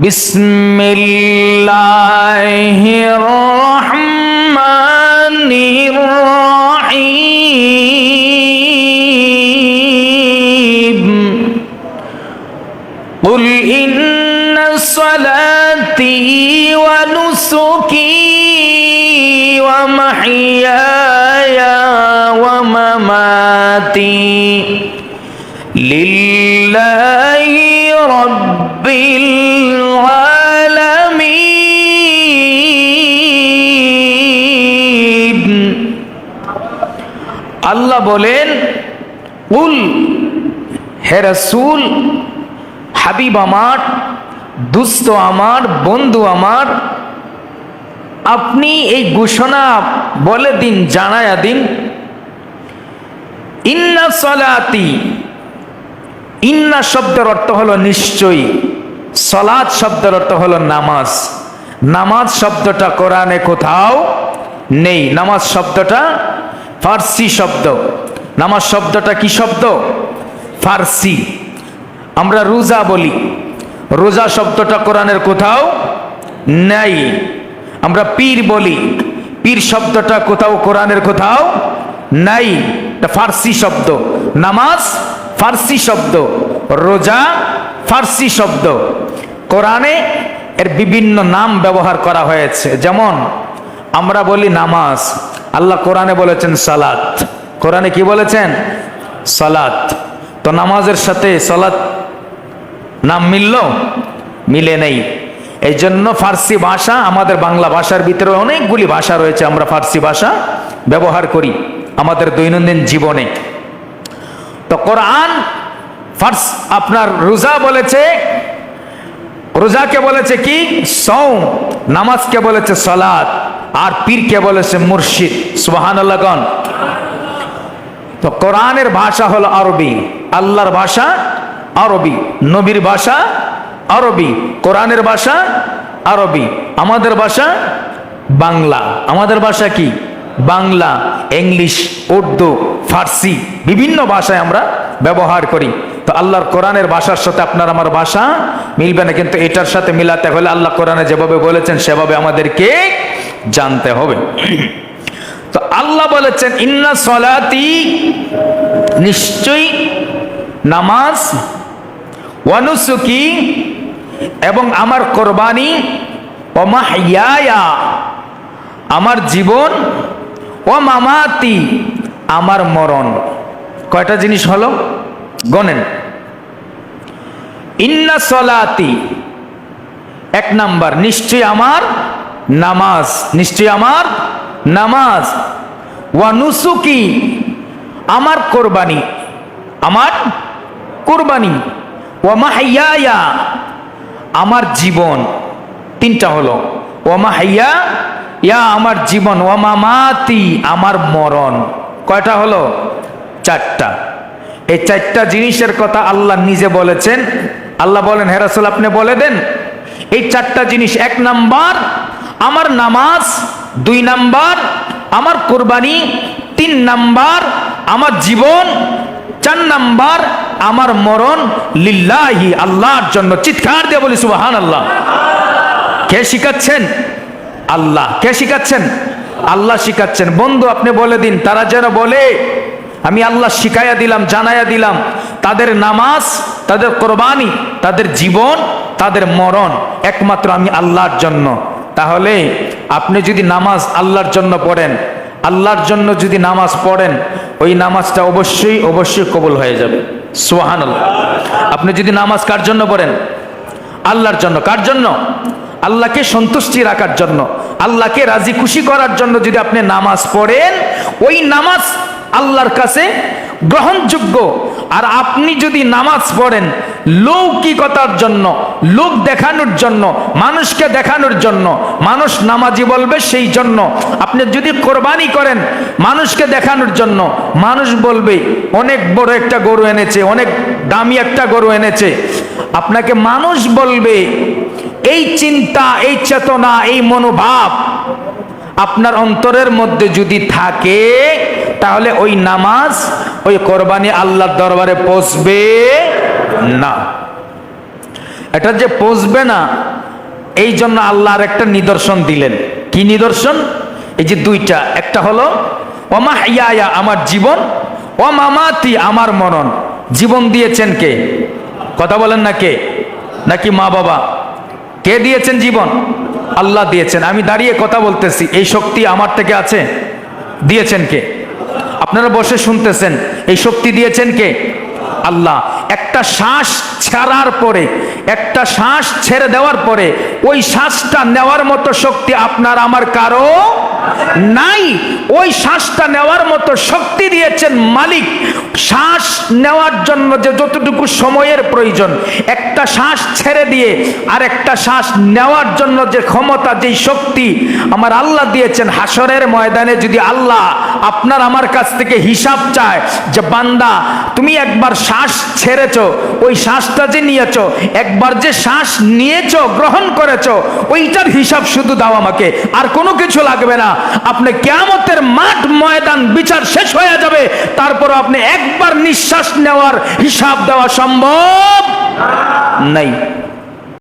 بسم الله الرحمن الرحيم قل إن صلاتي ونسكي ومحياي ومماتي لله رب العالمين আল্লাহ বলেন, উল, হে রসুল, হাবিব আমার দুস্থ আমার, বন্ধু আমার, আপনি এই ঘোষণা বলে দিন, জানায়া দিন। ইন্না সলাতি, ইন্না শব্দের অর্থ হলো নিশ্চয়ই। সলাদ শব্দের অর্থ হলো নামাজ। নামাজ শব্দটা কোরআনে কোথাও নেই। নামাজ শব্দটা ফার্সি শব্দ। নামাজ শব্দটা কি শব্দ? ফার্সি। আমরা রোজা বলি। রোজা শব্দটা কোরআনের কোথাও নাই। আমরা পীর বলি। পীর শব্দটা কোথাও কোরআনের কোথাও নাই। এটা ফার্সি শব্দ। নামাজ ফার্সি শব্দ। রোজা ফার্সি শব্দ। কোরআনে এর বিভিন্ন নাম ব্যবহার করা হয়েছে। যেমন আমরা বলি নামাজ। আল্লাহ কোরআনে বলেছেন সালাত। কোরআনে কি বলেছেন? সালাত। তো নামাজের সাথে সালাত নাম মিলল? মিলে নেই। এই জন্য ফার্সি ভাষা আমাদের বাংলা ভাষার ভিতরে অনেকগুলি ভাষা রয়েছে, আমরা ফার্সি ভাষা ব্যবহার করি আমাদের দৈনন্দিন জীবনে। তো কোরআন ফার্স আপনার রোজা বলেছে। রোজাকে বলেছে কি? সৌ নামাজকে বলেছে সলাদ আর পীরকে বলেছে মুর্শিদ? সুবাহান আল্লাহগণ তো কোরআনের ভাষা হলো আরবি, আল্লাহর ভাষা আরবি, নবীর ভাষা আরবি, কোরআনের ভাষা আরবি, আমাদের ভাষা বাংলা। আমাদের ভাষা কি? বাংলা, ইংলিশ, উর্দু, ফার্সি বিভিন্ন ভাষায় আমরা ব্যবহার করি। তো আল্লাহর কোরআনের ভাষার সাথে আপনার আমার ভাষা মিলবে না, কিন্তু এটার সাথে মিলাতে হলে আল্লাহ কোরআনে যেভাবে বলেছেন, সেভাবে আমাদেরকে জানতে হবে। তো আল্লাহ বলেছেন, ইন্না সলাতি নিশ্চয়ই নামাজ ওয়ানুসুকি এবং আমার কোরবানি ও মাহিয়া আমার জীবন ও মামাতি, আমার মরণ। কয়টা জিনিস হলো? গনেন ইন্না সলাতি, এক নাম্বার নিশ্চয় আমার নামাজ নিশ্চয় আমার নামাজ। ওয়ানুসুকি আমার কোরবানি আমার কোরবানি। ওয়ামাহাইয়া আমার জীবন। তিনটা হলো ওয়ামাহাইয়া ইয়া আমার জীবন ওয়ামামাতি আমার মরণ। কয়টা হলো? চারটা। এই চারটা জিনিসের কথা আল্লাহ নিজে বলেছেন। আল্লাহ বলেন হেরাসুল আপনি বলে দেন, এই চারটা জিনিস এক নাম্বার আমার নামাজ দুই নাম্বার, আমার কোরবানি তিন নাম্বার, আমার জীবন চার নাম্বার, আমার মরণ লিল্লাহি আল্লাহর জন্য। চিৎকার দিয়ে বলি সুবাহান আল্লাহ কে শিখাচ্ছেন? আল্লাহ। কে শিখাচ্ছেন? আল্লাহ শিখাচ্ছেন। বন্ধু, আপনি বলে দিন, তারা যেন বলে, আমি আল্লাহ শিখাইয়া দিলাম, জানাইয়া দিলাম, তাদের নামাজ, তাদের কোরবানি, তাদের জীবন, তাদের মরণ, একমাত্র আমি আল্লাহর জন্য। তাহলে আপনি যদি নামাজ আল্লাহর জন্য পড়েন, আল্লাহর জন্য যদি নামাজ পড়েন, ওই নামাজটা অবশ্যই অবশ্যই কবুল হয়ে যাবে। সোহান আপনি যদি নামাজ কার জন্য পড়েন? আল্লাহর জন্য। কার জন্য? আল্লাহকে সন্তুষ্টি রাখার জন্য। আল্লাহকে রাজি খুশি করার জন্য যদি আপনি নামাজ পড়েন, ওই নামাজ আল্লাহর কাছে গ্রহণযোগ্য আর আপনি যদি নামাজ পড়েন, লৌকিকতার জন্য, লোক দেখানোর জন্য, মানুষকে দেখানোর জন্য, মানুষ নামাজি বলবে সেই জন্য। আপনি যদি কোরবানি করেন, মানুষকে দেখানোর জন্য, মানুষ বলবে, অনেক বড় একটা গরু এনেছে, অনেক দামি একটা গরু এনেছে। আপনাকে মানুষ বলবে, এই চিন্তা, এই চেতনা, এই মনোভাব আপনার অন্তরের মধ্যে যদি থাকে, তাহলে ওই নামাজ, ওই কোরবানি আল্লাহর দরবারে পৌঁছবে না। এটা যে পৌঁছবে না, এই জন্য আল্লাহর একটা নিদর্শন দিলেন। কি নিদর্শন? এই যে দুইটা। একটা হলো অমা ইয়া আমার জীবন, ও মামাতি, আমার মরণ। জীবন দিয়েছেন কে? কথা বলেন না কে? নাকি মা বাবা কে দিয়েছেন জীবন? আল্লাহ দিয়েছেন। আমি দাঁড়িয়ে কথা বলতেছি। এই শক্তি আমার থেকে আছে? দিয়েছেন কে? আপনারা বসে শুনতেছেন। এই শক্তি দিয়েছেন কে? আল্লাহ। একটা শ্বাস ছাড়ার পরে, একটা শ্বাস ছেড়ে দেওয়ার পরে, ওই শ্বাসটা নেওয়ার মতো শক্তি আপনার আমার কারও নাই। ওই শ্বাসটা নেওয়ার মতো শক্তি দিয়েছেন মালিক। শ্বাস নেওয়ার জন্য যে যতটুকু সময়ের প্রয়োজন, একটা শ্বাস ছেড়ে দিয়ে আর একটা শ্বাস নেওয়ার জন্য যে ক্ষমতা, যেই শক্তি আমার আল্লাহ দিয়েছেন হাসরের ময়দানে, যদি আল্লাহ আপনার আমার কাছ থেকে হিসাব চায় যে, বান্দা, তুমি একবার শ্বাস ছেড়েছ ওই শ্বাসটা যে নিয়েছ, একবার যে শ্বাস নিয়েছ, গ্রহণ করেছ, ওইটার হিসাব শুধু দাও আমাকে, আর কোনো কিছু লাগবে না। আপনি কেয়ামতের মাঠ ময়দান বিচার শেষ হয়ে যাবে তারপর আপনি একবার নিঃশ্বাস নেওয়ার হিসাব দেওয়া সম্ভব নাই।